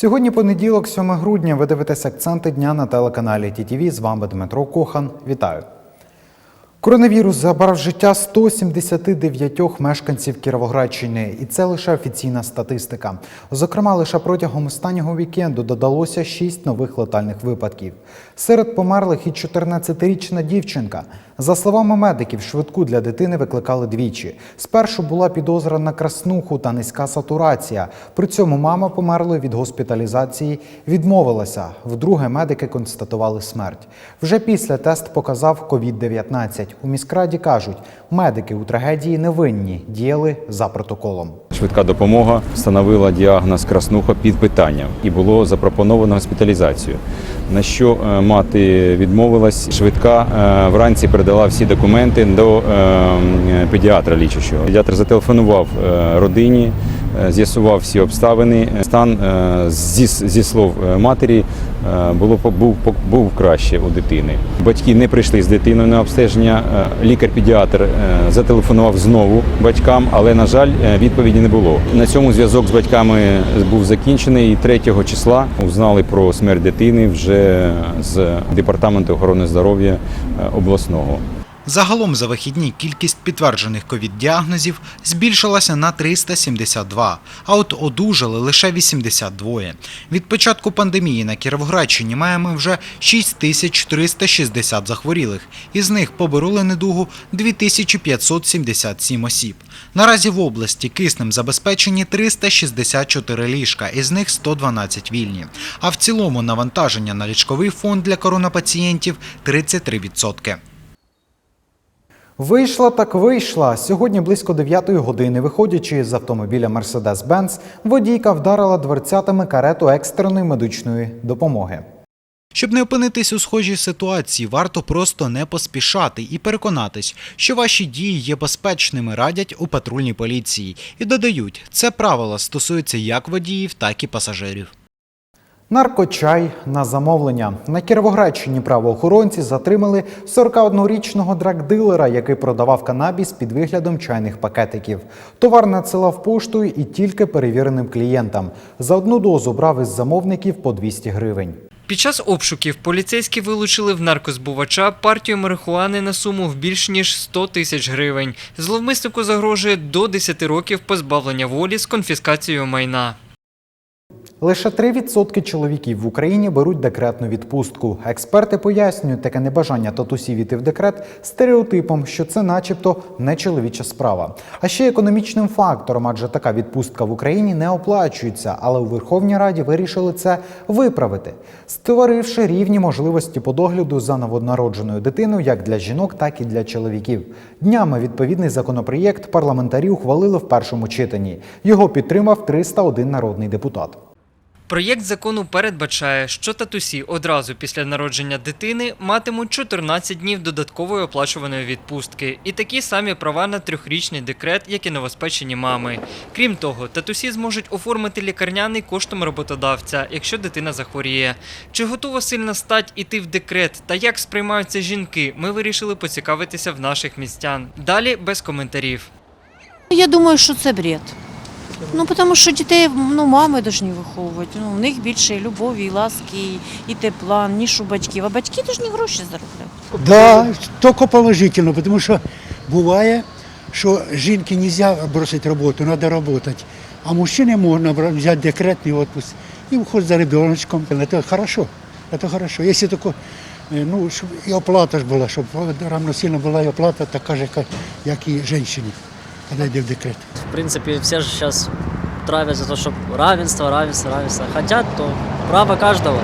Сьогодні понеділок, 7 грудня. Ви дивитесь акценти дня на телеканалі ТІТІВІ. З вами Дмитро Кохан. Вітаю. Коронавірус забрав життя 179 мешканців Кіровоградщини, і це лише офіційна статистика. Зокрема, лише протягом останнього вікенду додалося 6 нових летальних випадків. Серед померлих і 14-річна дівчинка. За словами медиків, швидку для дитини викликали двічі. Спершу була підозра на краснуху та низька сатурація. При цьому мама померлої від госпіталізації відмовилася. Вдруге медики констатували смерть. Вже після тест показав COVID-19. У міськраді кажуть, медики у трагедії не винні, діяли за протоколом. Швидка допомога встановила діагноз краснуха під питанням і було запропоновано госпіталізацію. На що е, мати відмовилась, швидка е, вранці передала всі документи до е, педіатра лічущого. Педіатр зателефонував родині, з'ясував всі обставини. Стан е, зі, зі слов е, матері е, було був, був краще у дитини. Батьки не прийшли з дитиною на обстеження. Е, Лікар-педіатр е, зателефонував знову батькам, але на жаль, е, відповіді не було. На цьому зв'язок з батьками був закінчений. І 3 числа узнали про смерть дитини вже з департаменту охорони здоров'я е, обласного. Загалом за вихідні кількість підтверджених ковід-діагнозів збільшилася на 372, а от одужали лише 82. Від початку пандемії на Кіровоградщині маємо вже 6360 захворілих, із них побороли недугу 2577 осіб. Наразі в області киснем забезпечені 364 ліжка, із них 112 вільні. А в цілому навантаження на ліжковий фонд для коронапацієнтів 33%. Вийшла так вийшла. Сьогодні близько 9 години, виходячи з автомобіля Mercedes-Benz, водійка вдарила дверцятами карету екстреної медичної допомоги. Щоб не опинитись у схожій ситуації, варто просто не поспішати і переконатись, що ваші дії є безпечними, радять у патрульній поліції. І додають, це правило стосується як водіїв, так і пасажирів. Наркочай на замовлення. На Кіровоградщині правоохоронці затримали 41-річного драгдилера, який продавав канабіс під виглядом чайних пакетиків. Товар надсилав поштою і тільки перевіреним клієнтам. За одну дозу брав із замовників по 200 гривень. Під час обшуків поліцейські вилучили в наркозбувача партію марихуани на суму в більш ніж 100 тисяч гривень. Зловмиснику загрожує до 10 років позбавлення волі з конфіскацією майна. Лише 3% чоловіків в Україні беруть декретну відпустку. Експерти пояснюють таке небажання татусів іти в декрет стереотипом, що це, начебто, не чоловіча справа. А ще економічним фактором, адже така відпустка в Україні не оплачується, але у Верховній Раді вирішили це виправити, створивши рівні можливості по догляду за новонародженою дитиною як для жінок, так і для чоловіків. Днями відповідний законопроєкт парламентарі ухвалили в першому читанні. Його підтримав 301 народний депутат. Проєкт закону передбачає, що татусі одразу після народження дитини матимуть 14 днів додаткової оплачуваної відпустки і такі самі права на трьохрічний декрет, як і новоспечені мами. Крім того, татусі зможуть оформити лікарняний коштом роботодавця, якщо дитина захворіє. Чи готова сильна стать іти в декрет та як сприймаються жінки, ми вирішили поцікавитися в наших містян. Далі без коментарів. Я думаю, що це бред. Ну, тому що дітей ну, мами повинні виховувати. Ну, в них більше і любові, і ласки, і, тепла, ніж у батьків. А батьки повинні гроші заробляти. Да, тільки положительно, тому що буває, що жінки не можна бросити роботу, треба працювати. А мужчині можна взяти декретний відпуск і виходити за ребеночком. Це хорошо. Це хорошо. Якщо тільки, е, ну, щоб і оплата ж була, щоб равносильно була і оплата така ж, як і жінці, коли йде в декрет. В принципе, все же сейчас травят за то, чтобы равенство, равенство, равенство. Хотят, то право каждого.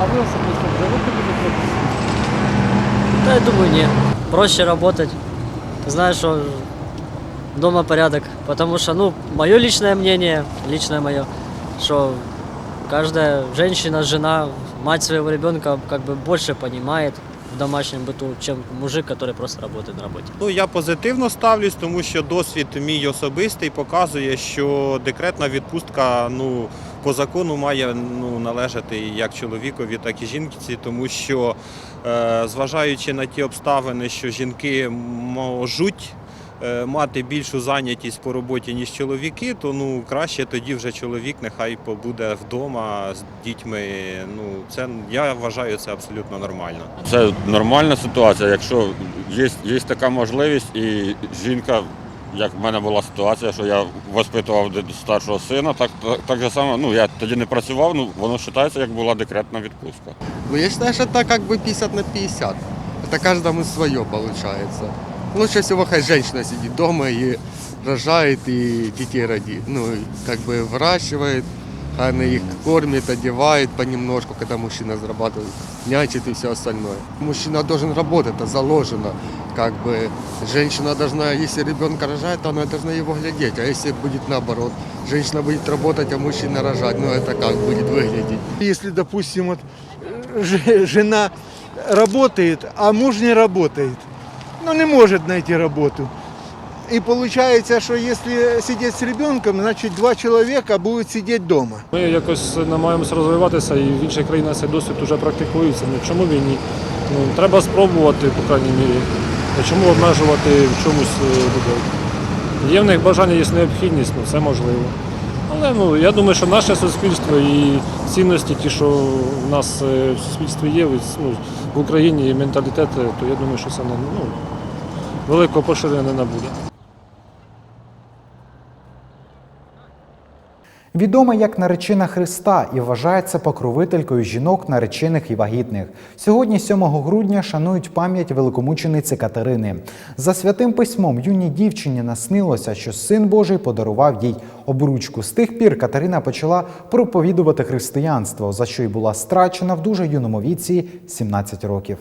А вы особисто Да, я думаю, не. Проще работать. Ты знаешь, что дома порядок. Потому что, ну, мое личное мнение, личное мое, что каждая женщина, жена, мать своего ребенка как бы больше понимает в домашнем быту, чем мужик, который просто работает на работе. Ну я позитивно ставлюсь, тому що досвід мій особистий показує, що декретна відпустка ну по закону має ну належати як чоловікові, так і жінці, тому що е, зважаючи на ті обставини, що жінки можуть мати більшу зайнятість по роботі, ніж чоловіки, то ну краще тоді вже чоловік нехай побуде вдома з дітьми. Ну це я вважаю це абсолютно нормально. Це нормальна ситуація. Якщо є, є така можливість, і жінка, як в мене була ситуація, що я воспитував д- старшого сина, так, так, так же само, ну я тоді не працював, ну воно вважається, як була декретна відпустка. Ну, я считаю, что это как бы 50 на 50. Это каждому свое получается. Лучше всего, хай женщина сидит дома и рожает, и детей родит. Ну, как бы выращивает, она их кормит, одевает понемножку, когда мужчина зарабатывает, нянчит и все остальное. Мужчина должен работать, это заложено. Как бы женщина должна, если ребенка рожает, то она должна его глядеть. А если будет наоборот, женщина будет работать, а мужчина рожать, ну это как будет выглядеть. Если, допустим, вот э, жена работает, а муж не работает, ну не может найти работу. И получается, что если сидеть с ребенком, значит два человека будут сидеть дома. Ми якось намагаємося розвиватися і в інших країнах цей досвід вже практикується. Ну чому він ні? Ну, треба спробувати, по крайній мірі. Чому обмежувати в чомусь е, людей? Є в них бажання, є необхідність, ну це можливо. Але ну, я думаю, що наше суспільство і цінності, ті, що в нас е, в суспільстві є, ось, ну, в Україні і менталітет, то я думаю, що це ну, великого поширення не набуде. Відома як наречена Христа і вважається покровителькою жінок, наречених і вагітних. Сьогодні, 7 грудня, шанують пам'ять великомучениці Катерини. За святим письмом юній дівчині наснилося, що син Божий подарував їй обручку. З тих пір Катерина почала проповідувати християнство, за що й була страчена в дуже юному віці 17 років.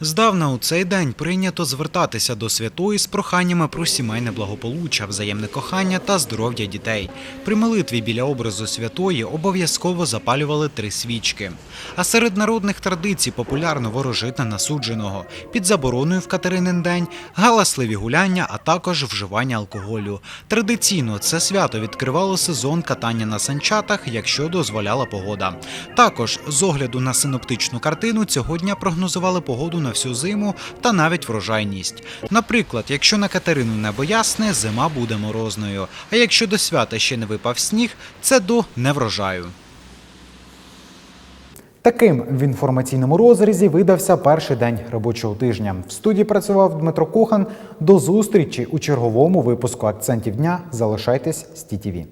Здавна у цей день прийнято звертатися до святої з проханнями про сімейне благополуччя, взаємне кохання та здоров'я дітей. При молитві біля образу святої обов'язково запалювали три свічки. А серед народних традицій популярно ворожити насудженого під забороною в Катеринин день, галасливі гуляння, а також вживання алкоголю. Традиційно це свято відкривало сезон катання на санчатах, якщо дозволяла погода. Також з огляду на синоптичну картину цього дня прогнозували погоду на всю зиму та навіть врожайність. Наприклад, якщо на Катерину небо ясне, зима буде морозною. А якщо до свята ще не випав сніг, це до неврожаю. Таким в інформаційному розрізі видався перший день робочого тижня. В студії працював Дмитро Кохан. До зустрічі у черговому випуску акцентів дня. Залишайтесь з ТІТІВІ.